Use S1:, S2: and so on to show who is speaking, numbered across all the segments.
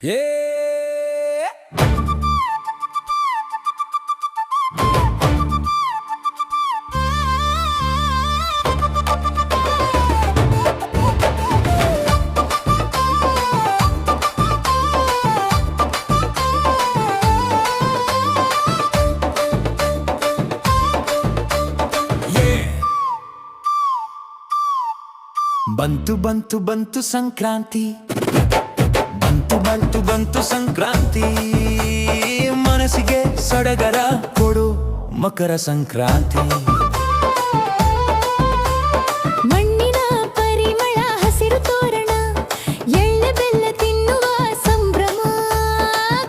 S1: Yeah. Bantu, bantu, bantu sangkranti ಬಂತು ಬಂತು ಸಂಕ್ರಾಂತಿ. ಮನಸ್ಸಿಗೆ ಸಡಗರ ಕೊಡು ಮಕರ ಸಂಕ್ರಾಂತಿ.
S2: ಮಣ್ಣಿನ ಪರಿಮಳ ಹಸಿರು ತೋರಣ ಎಳ್ಳೆ ಬೆಲ್ಲ ತಿನ್ನುವ ಸಂಭ್ರಮ.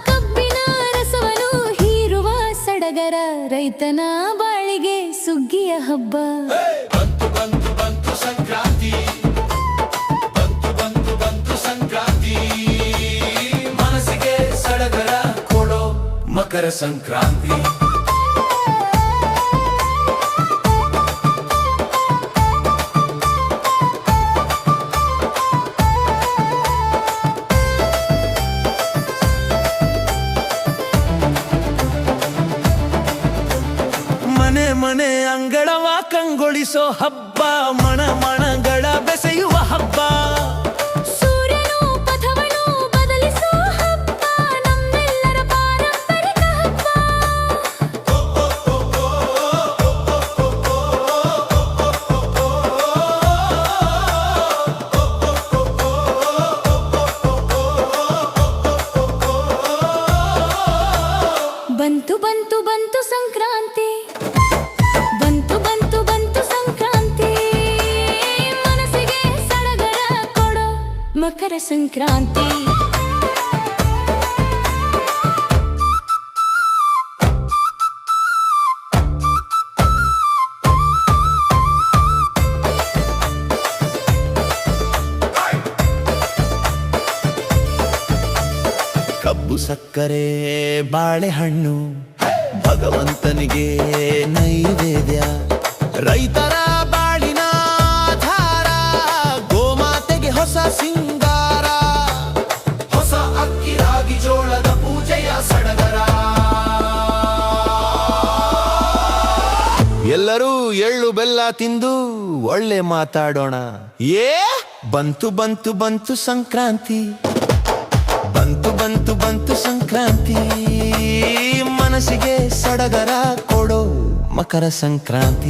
S2: ಕಬ್ಬಿನ ರಸವನು ಹೀರುವ ಸಡಗರ ರೈತನ ಬಾಳಿಗೆ ಸುಗ್ಗಿಯ ಹಬ್ಬ.
S1: ಬಂತು ಬಂತು ಬಂತು ಸಂಕ್ರಾಂತಿ. ಮಕರ ಸಂಕ್ರಾಂತಿ ಮನೆ ಮನೆ ಅಂಗಳವ ಕಂಗೊಳಿಸೋ ಹಬ್ಬ ಮಣ ಮಣಗಳ ಬೆಸೆಯುವ ಹಬ್ಬ
S2: ಬಂತು ಬಂತು ಸಂಕ್ರಾಂತಿ. ಬಂತು ಬಂತು ಬಂತು ಸಂಕ್ರಾಂತಿ. ಮನಸ್ಸಿಗೆ ಸಡಗರ ಕೊಡೋ ಮಕರ ಸಂಕ್ರಾಂತಿ.
S1: ಕಬ್ಬು ಸಕ್ಕರೆ, ಬಾಳೆಹಣ್ಣು, ಭಗವಂತನಿಗೆ ನೈವೇದ್ಯ. ರೈತರ ಬಾಳಿನ ಧಾರ, ಗೋಮಾತೆಗೆ ಹೊಸ ಸಿಂಗಾರ. ಹೊಸ ಅಕ್ಕಿ ರಾಗಿ ಜೋಳದ ಪೂಜೆಯ ಸಡಗರ. ಎಲ್ಲರೂ ಎಳ್ಳು ಬೆಲ್ಲ ತಿಂದು ಒಳ್ಳೆ ಮಾತಾಡೋಣ. ಏ, ಬಂತು ಬಂತು ಬಂತು ಸಂಕ್ರಾಂತಿ. ಬಂತು ಬಂತು ಬಂತು ಸಂಕ್ರಾಂತಿ. ಮನಸ್ಸಿಗೆ ಸಡಗರ ಕೊಡೋ ಮಕರ ಸಂಕ್ರಾಂತಿ.